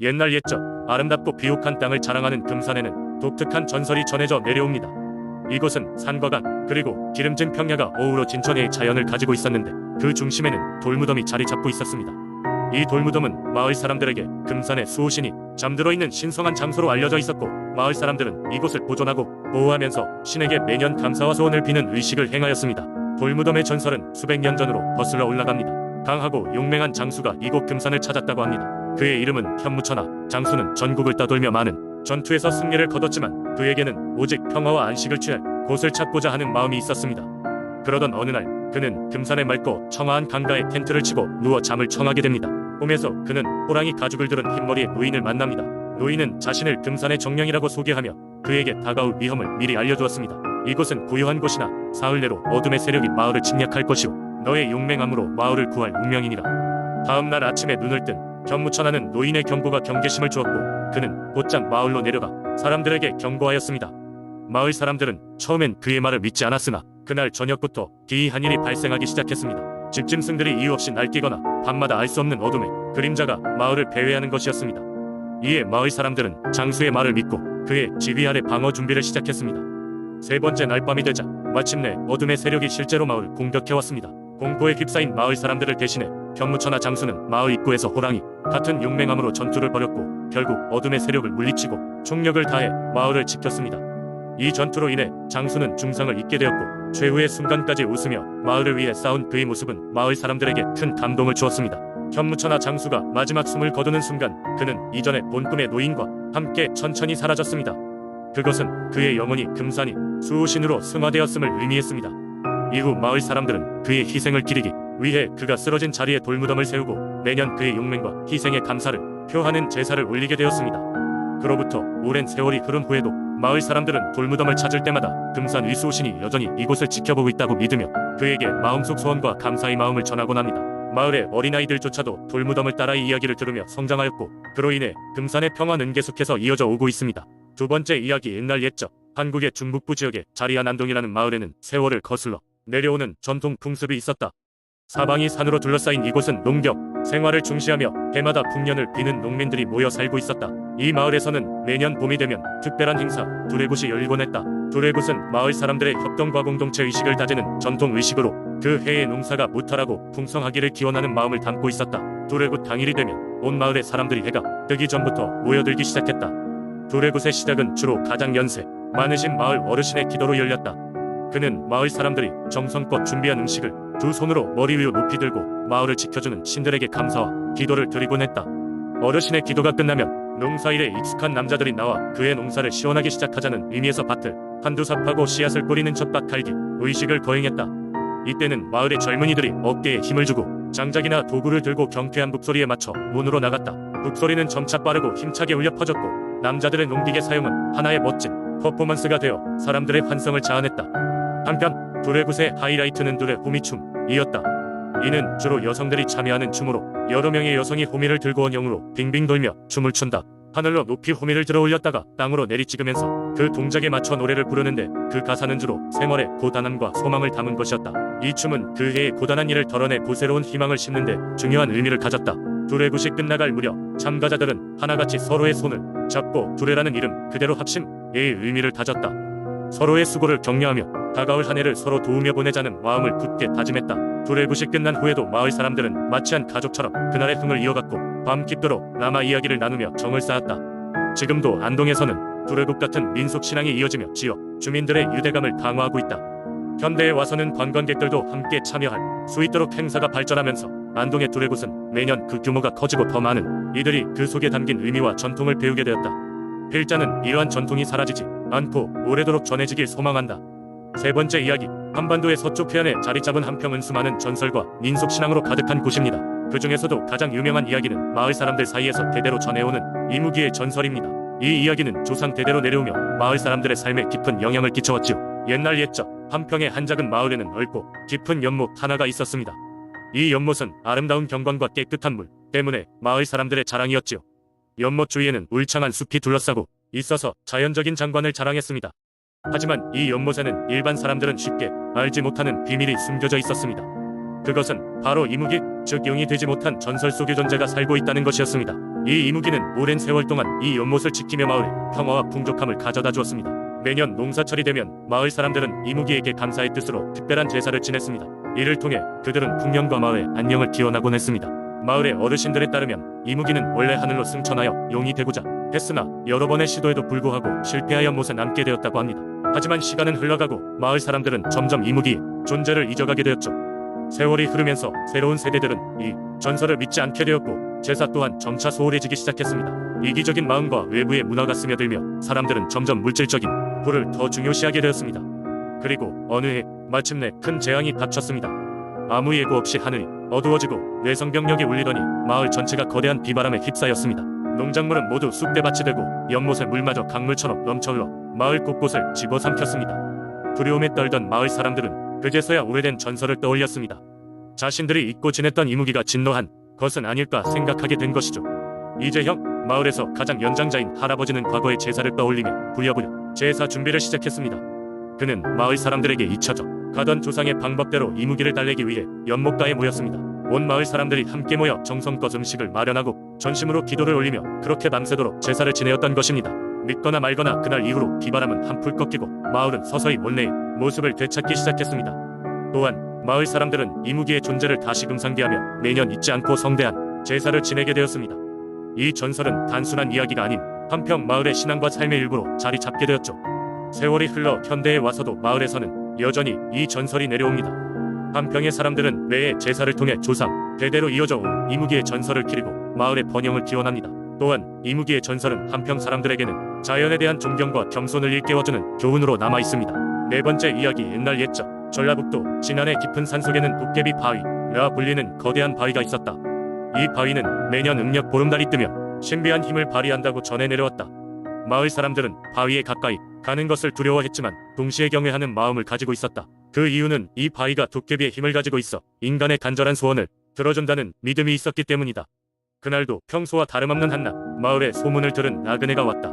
옛날 옛적 아름답고 비옥한 땅을 자랑하는 금산에는 독특한 전설이 전해져 내려옵니다. 이곳은 산과 강 그리고 기름진 평야가 어우러 진천의 자연을 가지고 있었는데 그 중심에는 돌무덤이 자리 잡고 있었습니다. 이 돌무덤은 마을 사람들에게 금산의 수호신이 잠들어 있는 신성한 장소로 알려져 있었고 마을 사람들은 이곳을 보존하고 보호하면서 신에게 매년 감사와 소원을 비는 의식을 행하였습니다. 돌무덤의 전설은 수백 년 전으로 거슬러 올라갑니다. 강하고 용맹한 장수가 이곳 금산을 찾았다고 합니다. 그의 이름은 현무천하. 장수는 전국을 따돌며 많은 전투에서 승리를 거뒀지만 그에게는 오직 평화와 안식을 취할 곳을 찾고자 하는 마음이 있었습니다. 그러던 어느 날 그는 금산의 맑고 청아한 강가에 텐트를 치고 누워 잠을 청하게 됩니다. 꿈에서 그는 호랑이 가죽을 들은 흰머리의 노인을 만납니다. 노인은 자신을 금산의 정령이라고 소개하며 그에게 다가올 위험을 미리 알려주었습니다. 이곳은 고요한 곳이나 사흘 내로 어둠의 세력이 마을을 침략할 것이오. 너의 용맹함으로 마을을 구할 운명이니라. 다음 날 아침에 눈을 뜬 견무천하는 노인의 경고가 경계심을 주었고 그는 곧장 마을로 내려가 사람들에게 경고하였습니다. 마을 사람들은 처음엔 그의 말을 믿지 않았으나 그날 저녁부터 기이한 일이 발생하기 시작했습니다. 집짐승들이 이유 없이 날뛰거나 밤마다 알 수 없는 어둠에 그림자가 마을을 배회하는 것이었습니다. 이에 마을 사람들은 장수의 말을 믿고 그의 지휘 아래 방어 준비를 시작했습니다. 세 번째 날 밤이 되자 마침내 어둠의 세력이 실제로 마을을 공격해왔습니다. 공포에 휩싸인 마을 사람들을 대신해 경무천하 장수는 마을 입구에서 호랑이 같은 용맹함으로 전투를 벌였고 결국 어둠의 세력을 물리치고 총력을 다해 마을을 지켰습니다. 이 전투로 인해 장수는 중상을 입게 되었고 최후의 순간까지 웃으며 마을을 위해 싸운 그의 모습은 마을 사람들에게 큰 감동을 주었습니다. 현무천하 장수가 마지막 숨을 거두는 순간 그는 이전에 본 꿈의 노인과 함께 천천히 사라졌습니다. 그것은 그의 영혼이 금산이 수호신으로 승화되었음을 의미했습니다. 이후 마을 사람들은 그의 희생을 기리기 위해 그가 쓰러진 자리에 돌무덤을 세우고 매년 그의 용맹과 희생의 감사를 표하는 제사를 올리게 되었습니다. 그로부터 오랜 세월이 흐른 후에도 마을 사람들은 돌무덤을 찾을 때마다 금산 위수호신이 여전히 이곳을 지켜보고 있다고 믿으며 그에게 마음속 소원과 감사의 마음을 전하곤 합니다. 마을의 어린아이들조차도 돌무덤을 따라 이 이야기를 들으며 성장하였고 그로 인해 금산의 평화는 계속해서 이어져 오고 있습니다. 두 번째 이야기 옛날 옛적 한국의 중북부 지역에 자리한 안동이라는 마을에는 세월을 거슬러 내려오는 전통 풍습이 있었다. 사방이 산으로 둘러싸인 이곳은 농경, 생활을 중시하며 해마다 풍년을 비는 농민들이 모여 살고 있었다. 이 마을에서는 매년 봄이 되면 특별한 행사, 두레굿이 열리곤 했다. 두레굿은 마을 사람들의 협동과 공동체 의식을 다지는 전통 의식으로 그 해의 농사가 무탈하고 풍성하기를 기원하는 마음을 담고 있었다. 두레굿 당일이 되면 온 마을의 사람들이 해가 뜨기 전부터 모여들기 시작했다. 두레굿의 시작은 주로 가장 연세, 많으신 마을 어르신의 기도로 열렸다. 그는 마을 사람들이 정성껏 준비한 음식을 두 손으로 머리 위로 높이 들고 마을을 지켜주는 신들에게 감사와 기도를 드리곤 했다. 어르신의 기도가 끝나면 농사일에 익숙한 남자들이 나와 그의 농사를 시원하게 시작하자는 의미에서 밭을 한두 삽하고 씨앗을 뿌리는 첫 갈기 의식을 거행했다. 이때는 마을의 젊은이들이 어깨에 힘을 주고 장작이나 도구를 들고 경쾌한 북소리에 맞춰 문으로 나갔다. 북소리는 점차 빠르고 힘차게 울려 퍼졌고 남자들의 농기계 사용은 하나의 멋진 퍼포먼스가 되어 사람들의 환성을 자아냈다. 한편 두레굿의 하이라이트는 두레 호미춤이었다. 이는 주로 여성들이 참여하는 춤으로 여러 명의 여성이 호미를 들고 온 영으로 빙빙 돌며 춤을 춘다. 하늘로 높이 호미를 들어 올렸다가 땅으로 내리찍으면서 그 동작에 맞춰 노래를 부르는데 그 가사는 주로 생활의 고단함과 소망을 담은 것이었다. 이 춤은 그 해의 고단한 일을 덜어내 고새로운 희망을 심는데 중요한 의미를 가졌다. 두레굿이 끝나갈 무렵 참가자들은 하나같이 서로의 손을 잡고 두레라는 이름 그대로 합심 의 의미를 다졌다. 서로의 수고를 격려하며 다가올 한 해를 서로 도우며 보내자는 마음을 굳게 다짐했다. 두레굿이 끝난 후에도 마을 사람들은 마치 한 가족처럼 그날의 흥을 이어갔고 밤 깊도록 남아 이야기를 나누며 정을 쌓았다. 지금도 안동에서는 두레굿 같은 민속 신앙이 이어지며 지역 주민들의 유대감을 강화하고 있다. 현대에 와서는 관광객들도 함께 참여할 수 있도록 행사가 발전하면서 안동의 두레굿은 매년 그 규모가 커지고 더 많은 이들이 그 속에 담긴 의미와 전통을 배우게 되었다. 필자는 이러한 전통이 사라지지 않고 오래도록 전해지길 소망한다. 세 번째 이야기 한반도의 서쪽 해안에 자리 잡은 한평은 수많은 전설과 민속 신앙으로 가득한 곳입니다. 그 중에서도 가장 유명한 이야기는 마을 사람들 사이에서 대대로 전해오는 이무기의 전설입니다. 이 이야기는 조상 대대로 내려오며 마을 사람들의 삶에 깊은 영향을 끼쳐왔지요. 옛날 옛적 한평의 한 작은 마을에는 넓고 깊은 연못 하나가 있었습니다. 이 연못은 아름다운 경관과 깨끗한 물 때문에 마을 사람들의 자랑이었지요. 연못 주위에는 울창한 숲이 둘러싸고 있어서 자연적인 장관을 자랑했습니다. 하지만 이 연못에는 일반 사람들은 쉽게 알지 못하는 비밀이 숨겨져 있었습니다. 그것은 바로 이무기, 즉 용이 되지 못한 전설 속의 존재가 살고 있다는 것이었습니다. 이 이무기는 오랜 세월 동안 이 연못을 지키며 마을에 평화와 풍족함을 가져다 주었습니다. 매년 농사철이 되면 마을 사람들은 이무기에게 감사의 뜻으로 특별한 제사를 지냈습니다. 이를 통해 그들은 풍년과 마을의 안녕을 기원하곤 했습니다. 마을의 어르신들에 따르면 이무기는 원래 하늘로 승천하여 용이 되고자 했으나 여러 번의 시도에도 불구하고 실패하여 못에 남게 되었다고 합니다. 하지만 시간은 흘러가고 마을 사람들은 점점 이무기의 존재를 잊어가게 되었죠. 세월이 흐르면서 새로운 세대들은 이 전설을 믿지 않게 되었고 제사 또한 점차 소홀해지기 시작했습니다. 이기적인 마음과 외부의 문화가 스며들며 사람들은 점점 물질적인 부를 더 중요시하게 되었습니다. 그리고 어느 해 마침내 큰 재앙이 닥쳤습니다. 아무 예고 없이 하늘이 어두워지고 내성병력이 울리더니 마을 전체가 거대한 비바람에 휩싸였습니다. 농작물은 모두 쑥대밭이 되고 연못의 물마저 강물처럼 넘쳐흘러 마을 곳곳을 집어삼켰습니다. 두려움에 떨던 마을 사람들은 그제서야 오래된 전설을 떠올렸습니다. 자신들이 잊고 지냈던 이무기가 진노한 것은 아닐까 생각하게 된 것이죠. 이재형 마을에서 가장 연장자인 할아버지는 과거의 제사를 떠올리며 부랴부랴 제사 준비를 시작했습니다. 그는 마을 사람들에게 잊혀져 가던 조상의 방법대로 이 무기를 달래기 위해 연못가에 모였습니다. 온 마을 사람들이 함께 모여 정성껏 음식을 마련하고 전심으로 기도를 올리며 그렇게 밤새도록 제사를 지내었던 것입니다. 믿거나 말거나 그날 이후로 비바람은 한풀 꺾이고 마을은 서서히 원래의 모습을 되찾기 시작했습니다. 또한 마을 사람들은 이무기의 존재를 다시 금 상기하며 매년 잊지 않고 성대한 제사를 지내게 되었습니다. 이 전설은 단순한 이야기가 아닌 한평 마을의 신앙과 삶의 일부로 자리 잡게 되었죠. 세월이 흘러 현대에 와서도 마을에서는 여전히 이 전설이 내려옵니다. 한평의 사람들은 매해 제사를 통해 조상, 대대로 이어져 온 이무기의 전설을 기리고 마을의 번영을 기원합니다. 또한 이무기의 전설은 한평 사람들에게는 자연에 대한 존경과 겸손을 일깨워주는 교훈으로 남아 있습니다. 네 번째 이야기 옛날 옛적 전라북도 진안의 깊은 산속에는 도깨비 바위라 불리는 거대한 바위가 있었다. 이 바위는 매년 음력 보름달이 뜨면 신비한 힘을 발휘한다고 전해 내려왔다. 마을 사람들은 바위에 가까이 가는 것을 두려워했지만 동시에 경외하는 마음을 가지고 있었다. 그 이유는 이 바위가 도깨비의 힘을 가지고 있어 인간의 간절한 소원을 들어준다는 믿음이 있었기 때문이다. 그날도 평소와 다름없는 한낮 마을에 소문을 들은 나그네가 왔다.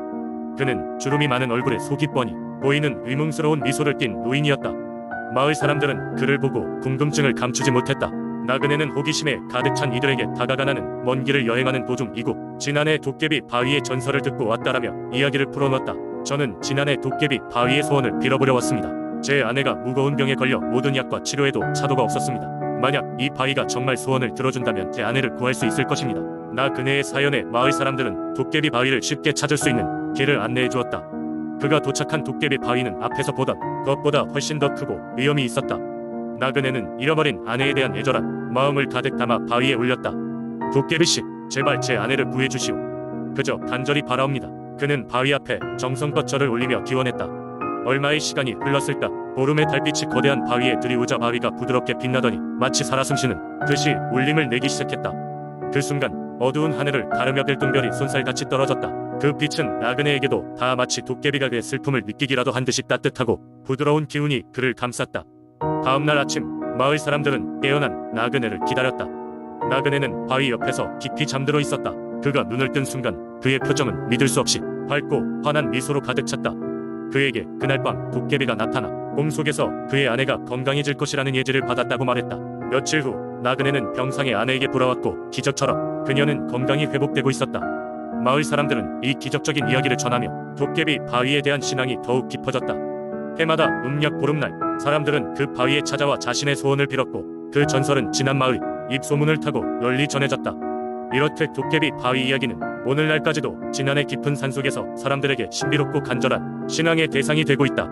그는 주름이 많은 얼굴에 속이 뻔히 보이는 의문스러운 미소를 띤 노인이었다. 마을 사람들은 그를 보고 궁금증을 감추지 못했다. 나그네는 호기심에 가득 찬 이들에게 다가가나는 먼 길을 여행하는 도중 이곳 지난해 도깨비 바위의 전설을 듣고 왔다라며 이야기를 풀어놓았다. 저는 지난해 도깨비 바위의 소원을 빌어보려 왔습니다. 제 아내가 무거운 병에 걸려 모든 약과 치료에도 차도가 없었습니다. 만약 이 바위가 정말 소원을 들어준다면 제 아내를 구할 수 있을 것입니다. 나 그네의 사연에 마을 사람들은 도깨비 바위를 쉽게 찾을 수 있는 길을 안내해 주었다. 그가 도착한 도깨비 바위는 앞에서 보던 것보다 훨씬 더 크고 위험이 있었다. 나그네는 잃어버린 아내에 대한 애절한 마음을 가득 담아 바위에 올렸다. 도깨비 씨, 제발 제 아내를 구해주시오. 그저 간절히 바라옵니다. 그는 바위 앞에 정성껏 절을 올리며 기원했다. 얼마의 시간이 흘렀을까? 보름의 달빛이 거대한 바위에 들이오자 바위가 부드럽게 빛나더니 마치 살아 숨쉬는 듯이 울림을 내기 시작했다. 그 순간 어두운 하늘을 가르며 별똥별이 손살같이 떨어졌다. 그 빛은 나그네에게도 다 마치 도깨비가 그의 슬픔을 느끼기라도 한 듯이 따뜻하고 부드러운 기운이 그를 감쌌다. 다음날 아침 마을 사람들은 깨어난 나그네를 기다렸다. 나그네는 바위 옆에서 깊이 잠들어 있었다. 그가 눈을 뜬 순간 그의 표정은 믿을 수 없이 밝고 환한 미소로 가득 찼다. 그에게 그날 밤 도깨비가 나타나 꿈속에서 그의 아내가 건강해질 것이라는 예지를 받았다고 말했다. 며칠 후 나그네는 병상에 아내에게 돌아왔고 기적처럼 그녀는 건강이 회복되고 있었다. 마을 사람들은 이 기적적인 이야기를 전하며 도깨비 바위에 대한 신앙이 더욱 깊어졌다. 해마다 음력 보름날 사람들은 그 바위에 찾아와 자신의 소원을 빌었고 그 전설은 지난 마을 입소문을 타고 널리 전해졌다. 이렇듯 도깨비 바위 이야기는 오늘날까지도 지난해 깊은 산속에서 사람들에게 신비롭고 간절한 신앙의 대상이 되고 있다.